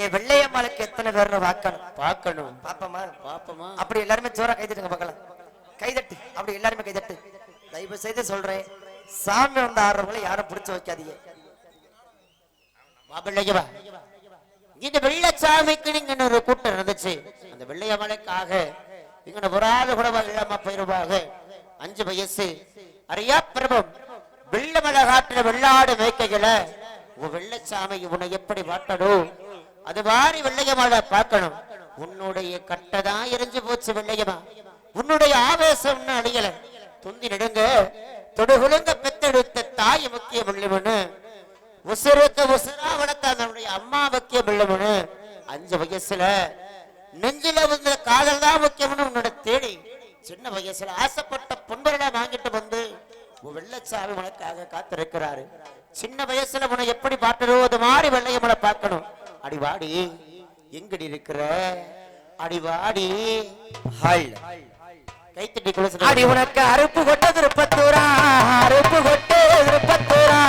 என் வெள்ளையம்மாளுக்கு எத்தனை பேர்னு பார்க்கணும். பார்க்கணும். பாப்பமா பாப்பமா அப்படி எல்லாருமே ஜோரா கைதட்டுங்க பார்க்கலாம் கைதட்டு அப்படி எல்லாருமே கைதட்டு தயவு செய்து சொல்றேன். சாமி வந்து ஆடுறவங்களை யாரும் பிடிச்சு வைக்காதீங்க. மாப்பிள்ளையவா இந்த வெள்ளச்சாமிக்கு நீங்க ஒரு கூட்டம் இருந்துச்சு அந்த வெள்ளையமலைக்காக இங்க வராத கூட இல்லாம போயிருவாங்க அஞ்சு வயசு. அறியா பிரபம் வெள்ளமலை காட்டுல வெள்ளாடு மேய்க்கைகளை வெள்ளச்சாமி உன்னை எப்படி வாட்டணும் அது மாதிரி வெள்ளையமலை பார்க்கணும். உன்னுடைய கட்டதான் எரிஞ்சு போச்சு வெள்ளையமா. உன்னுடைய ஆவேசம் இன்னும் அழியல. துந்தி நெடுங்க தொடுகுலுங்க பெத்தெடுத்த தாய் முக்கிய பிள்ளைமனு உசுருக்கு உசுரா வளர்த்த அதனுடைய அம்மா முக்கிய பிள்ளைமனு அஞ்சு வயசுல நெஞ்சில வந்த காதல் தான் முக்கியம்னு உன்னோட தேடி. சின்ன வயசுல ஆசைப்பட்ட பொன்பரடா வாங்கிட்டு வந்து உன் வெள்ளச்சாமி உனக்காக காத்திருக்கிறாரு. சின்ன வயசுல உன எப்படி பாட்டுறோ அது மாதிரி வெள்ளை அடிவாடி எங்கடி இருக்கிற? அடிவாடி. ஹாய் கைத்தட்டி குலசன அடி உனக்கு அறுப்பு கொட்ட திருப்பத்தூரா? அறுப்பு கொட்டு திருப்பத்தூரா?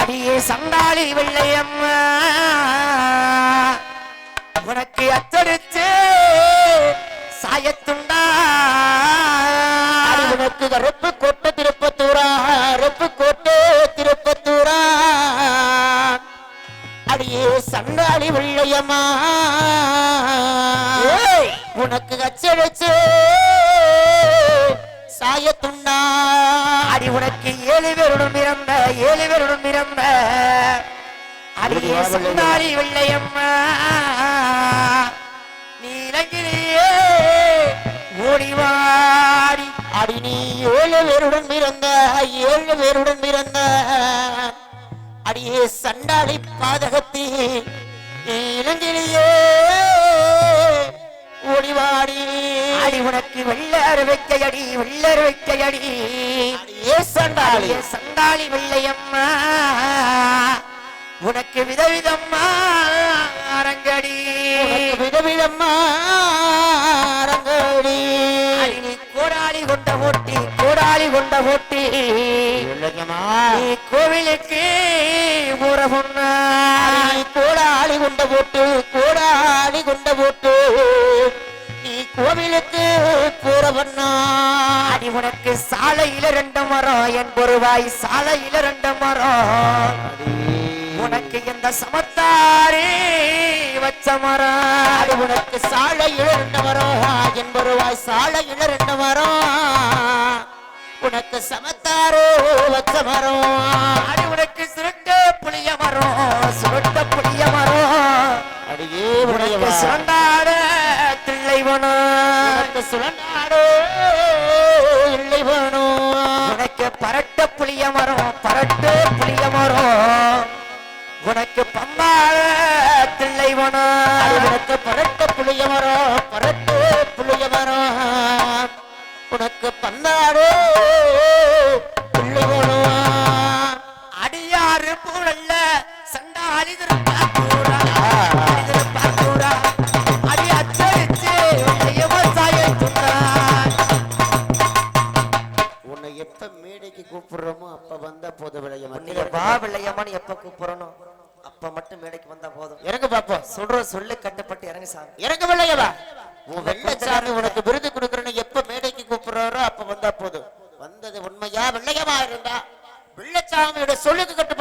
அடியே சண்டாளி வெள்ளையம்மா. உனக்கு அச்சடிச்சு சாயத்துண்டா. அடி உனக்கு கருப்பு வெள்ளையம்மா. ஏய்! உனக்கு கச்சடிச்சு சாயத்துண்டா அடி உனக்கு ஏழு பேருடன் பிறந்த ஏழு பேருடன் பிறந்த. அடியே சண்டாளி வெள்ளையம்மா. நீலங்கிரியே ஓடிவாடி அடி நீ ஏழு பேருடன் பிறந்த ஏழு பேருடன் பிறந்த. அடியே சண்டாளி பாதகத்தி இளங்கிலேயே ஓடிவாடி அடி உனக்கு வெள்ளர் வைக்கையடி வெள்ளர் வைக்கையடி. அடியே சண்டாளி. சண்டாளி வெள்ளையம்மா. உனக்கு விதவிதம்மா அரங்கடி. விதவிதம்மா அரங்கடி. கோடாளி கொண்ட ஓட்டி கோடாளி கொண்ட ஓட்டி கோவிலுக்கு ஊற பொண்ணா நீ கோடாளி கொண்ட போட்டு கோடாளி கொண்ட போட்டு நீ கோவிலுக்கு போற பண்ணா அடி உனக்கு சாலையில ரெண்டு மரம். என் பொருவாய் சாலையில ரெண்டு மரம். உனக்கு இந்த சமத்தாரே வச்ச மரம்? உனக்கு சாலை இழந்த மரம். என்பருவாய் சாலை இழந்த மரம். உனக்கு சமத்தாரோ வச்ச மரம் அடி உனக்கு சுருட்ட புளிய மரம் சுருட்ட புளிய மரம் அடியே உனக்கு சுரண்டாட தில்லை வனம் உனக்கு சுழண்டாடோ இல்லை வேணும் உனக்கு பரட்ட புளிய மரம் பரட்டு புளிய மரம் உனக்கு பம்பாள தில்லை அது வனம் உனக்கு பரட்ட புளிய மரம் பரட்டு புளிய மரம் உனக்கு பந்தாடு நீங்க வா விளையமான்னு எப்ப கூப்பிடணும்? அப்ப மட்டும் மேடைக்கு வந்தா போதும். இறங்க பாப்போம். சொல்ற சொல்லு கட்டுப்பட்டு இறங்கு சாமி. இறங்க விளையவா உன் வெள்ளச்சாமி உனக்கு விருது கொடுக்கறன்னு எப்ப மேடைக்கு கூப்பிடுறாரோ அப்ப வந்தா போதும். வந்தது உண்மையா? வெள்ளையமா இருந்தா. வெள்ளச்சாமியோட சொல்லுக்கு கட்டுப்படுற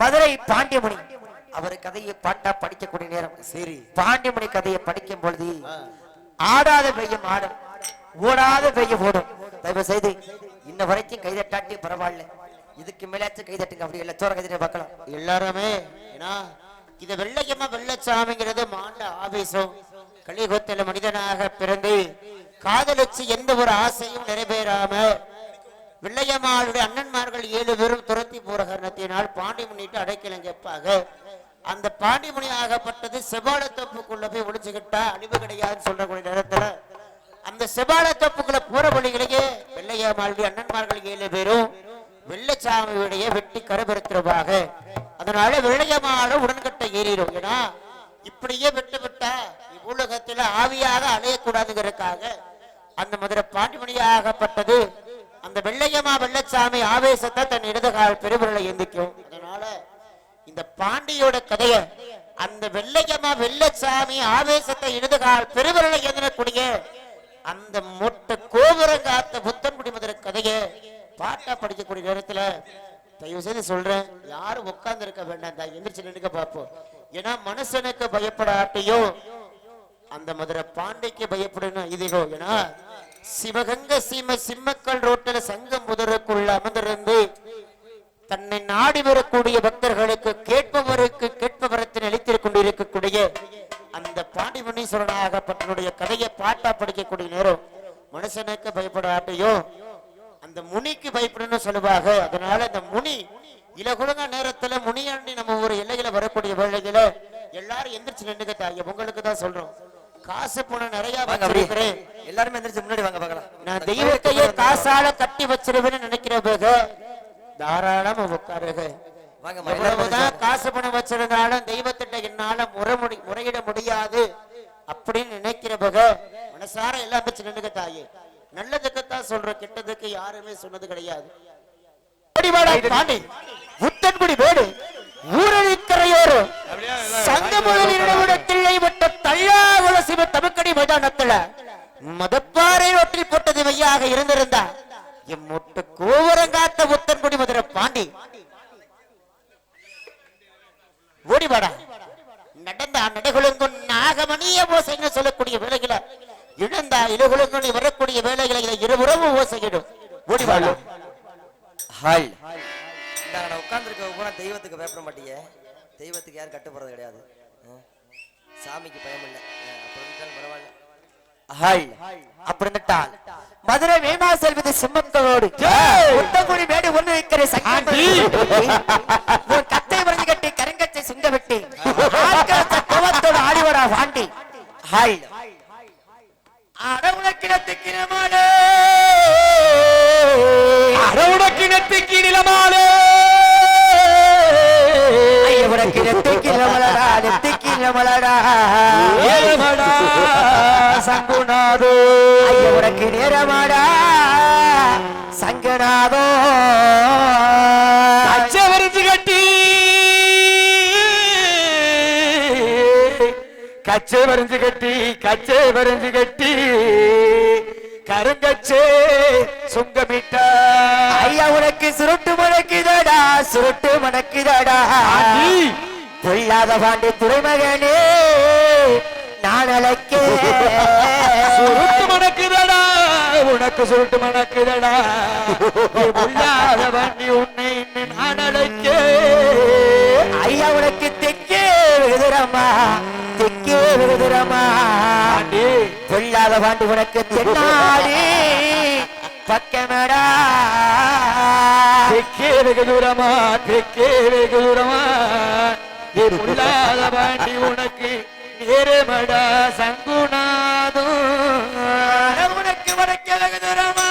மதுரை பாண்டியமணி அவர் கதையை பாட்டா படிக்கக்கூடிய நேரம். சரி. பாண்டியமணி கதையை படிக்கும் பொழுது ஆடாத பெய்யும் ஆடும் ஓடாத பெய்யும் ஓடும். தயவு செய்து இன்ன வரைக்கும் கைதட்டாட்டி பரவாயில்ல. இதுக்கு மேலாச்சும் கைதட்டுங்க. அப்படி இல்லை சோற கைதட்டி பார்க்கலாம். எல்லாருமே ஏன்னா இது வெள்ளையம்மா வெள்ளச்சாமிங்கிறது மாண்ட ஆவேசம் கலியுகத்தில் மனிதனாக பிறந்து காதலிச்சு எந்த ஒரு ஆசையும் நிறைவேறாம வெள்ளையம்மாளுடைய அண்ணன்மார்கள் ஏழு பேரும் துரத்தி போற காரணத்தினால் பாண்டி முன்னிட்டு அடைக்கலம் கேட்பாக அந்த பாண்டிமுனி ஆகப்பட்டது செபால தோப்புக்குள்ள போய் ஒளிச்சுக்கிட்டா அழிவு கிடையாதுன்னு சொல்றக்கூடிய நேரத்துல அந்த செபால தோப்புக்குள்ள போற வழிகளையே வெள்ளையம்மாளுடைய அண்ணன்மார்கள் ஏழு பேரும் வெள்ளச்சாமியுடைய வெட்டி கரபெருத்துறவாக அதனால வெள்ளையமால உடன்கட்டை ஏறிடும். ஏன்னா இப்படியே விட்டு விட்டா இவ்வுலகத்துல ஆவியாக அலையக்கூடாதுங்கிறதுக்காக அந்த மதுரை பாண்டிமணியாகப்பட்டது அந்த வெள்ளையம்மா வெள்ளச்சாமி ஆவேசத்தை தன் இடதுகால் பெருவிரலை எந்திக்கும் அதனால இந்த பாண்டியோட கதைய அந்த வெள்ளையம்மா வெள்ளச்சாமி ஆவேசத்தை இடதுகால் பெருவிரலை எந்திரக்கூடிய அந்த மொட்டை கோபுரங்காத்த புத்தன் குடிமதுர கதைய பாட்டா படிக்கக்கூடிய நேரத்துல தயவு செய்து சொல்றேன். யாரும் உட்கார்ந்து இருக்க வேண்டாம். தான் எந்திரிச்சு நின்னுக்க பார்ப்போம் ஏன்னா மனுஷனுக்கு பயப்படாட்டியோ அந்த மதுரை பாண்டைக்கு பயப்படணும் இதுகோ ஏன்னா சிவகங்க சீம சிம்மக்கல் ரோட்டில் சங்கம் முதலுக்குள்ள அமர்ந்திருந்து தன்னை நாடி வரக்கூடிய பக்தர்களுக்கு கேட்பவருக்கு கேட்பவரத்தில் அளித்துக் கொண்டிருக்கக்கூடிய அந்த பாண்டிமுனீஸ்வரனாகப்பட்டனுடைய கதையை பாட்டா படிக்கக்கூடிய நேரம். மனுஷனுக்கு பயப்படாட்டையும் அந்த முனிக்கு பயப்படணும்னு சொல்லுவாங்க. அதனால அந்த முனி இலகுலக நேரத்துல முனியாண்டி நம்ம ஒரு எல்லையில வரக்கூடிய வேளையில எல்லாரும் எந்திரிச்சு நின்றுக்க தாய் உங்களுக்கு தான் சொல்றோம். காசு பணம் நிறைய வச்சிருக்கிறேன் எல்லாருமே எந்திரிச்சு முன்னாடி வாங்க பார்க்கலாம். நான் தெய்வத்தையே காசால கட்டி வச்சிருவேன்னு நினைக்கிற போது தாராளமா உட்காருங்க. எவ்வளவுதான் காசு பணம் வச்சிருந்தாலும் தெய்வத்திட்ட என்னால முறை முடி- முறையிட முடியாது அப்படின்னு நினைக்கிற போக மனசார எல்லாம் வச்சு நின்னுக்க தாயே. நல்லதுக்குத்தான் சொல்றோம் கெட்டதுக்கு யாருமே சொன்னது கிடையாது. பாண்டி. முத்தன்குடி வேடு. ஊரழிக்கரையோரு சங்கமுதலிடத்தில்லை விட்ட தள்ளாகுல சிவ தமிழ்கடி மைதானத்துல மதப்பாறை ரோட்டில் போட்டது மையாக இருந்திருந்தா எம்மொட்டு கோவரங்காத்த முத்தன்குடி மதுரை பாண்டி. ஓடிவாடா நடந்தா நடைகளுங்கும் நாகமணிய ஓசைன்னு சொல்லக்கூடிய வேலைகளை இழந்தா இழுகுலுங்கும் வரக்கூடிய வேலைகளை இதை இருபுறமும் ஓசையிடும். ஓடிவாடா ஹாய் உட்கார்ந்துருக்க பூரா தெய்வத்துக்கு பயப்பட மாட்டீங்க. தெய்வத்துக்கு யாரும் கட்டுப்படுறது கிடையாது. சாமிக்கு பயம் இல்லை. இருந்தாலும் பரவாயில்ல. மதுரை வேமா செல்வது சிம்மத்தோடு. முத்தங்குடி மேடு ஒண்ணு வைக்கிற சங்கி கத்தை வரைஞ்சு கட்டி கருங்கச்சை சிங்க விட்டு. கோவத்தோடு ஆடிவடா வாண்டி. ஹாய். அடவுலக்கிடத்துக்கு நமனே அரவுடக்கிணத்துக்கு நிலமாலே. ஏழமலடா ஏழமடா சங்குநாதோ. உனக்கு நேரமாடா. சங்கநாதோ. அச்சவரிஞ்சு கட்டி. கச்சை வரைஞ்சு கட்டி கச்சை வரைஞ்சு கட்டி. கருங்கச்சே சுங்கமிட்டா. ஐயா உனக்கு சுருட்டு மணக்குதடா சுருட்டு மணக்குதடா கொள்ளாத பாண்டி துறைமகனே நான் அழைக்கே. சுருட்டு மணக்குதடா உனக்கு சுருட்டு மணக்குதடா. கொள்ளாத பாண்டி உன்னை நான் அழைக்கே. ஐயா உனக்கு தெக்கே விகுதுரமா தெக்கே விகுதுரமா கொள்ளாத பாண்டி உனக்கு தென்னாடி பக்கமடா. தெக்கே வெகு தூரமா தெக்கே வெகு தூரமா பொல்லாத பாண்டி உனக்கு நேரமடா சங்குநாதம் உனக்கு வடக்கே வெகுதரமா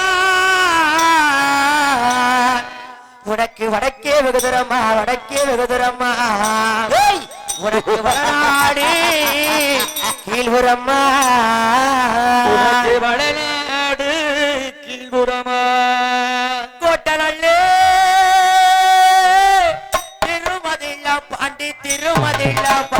உனக்கு வடக்கே வெகுதரமா வடக்கே வெகுதரமா உனக்கு வடநாடு கீழ்புறம்மா உனக்கு வடநாடு வேண்டாம்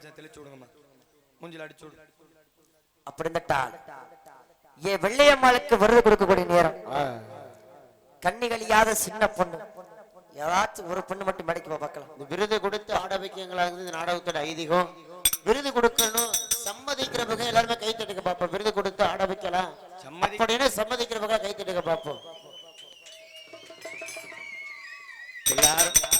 மகாராஜா தெளிச்சு விடுங்கம்மா. மூஞ்சில் அடிச்சு விடு. அப்படி இருந்துட்டால் ஏ வெள்ளையம்மாளுக்கு விருது கொடுக்கக்கூடிய நேரம். கண்ணிகளியாத சின்ன பொண்ணு. ஏதாச்சும் ஒரு பொண்ணு மட்டும் மடிக்க பார்க்கலாம். இந்த விருது கொடுத்து ஆட வைக்கங்களா இருந்தது நாடகத்தோட ஐதீகம். விருது கொடுக்கணும் சம்மதிக்கிற சம்மதிக்கிறவங்க எல்லாருமே கை தட்டுக்க பார்ப்போம். விருது கொடுத்து ஆட வைக்கலாம் அப்படின்னு சம்மதிக்கிறவங்க கை தட்டுக்க பார்ப்போம். எல்லாரும்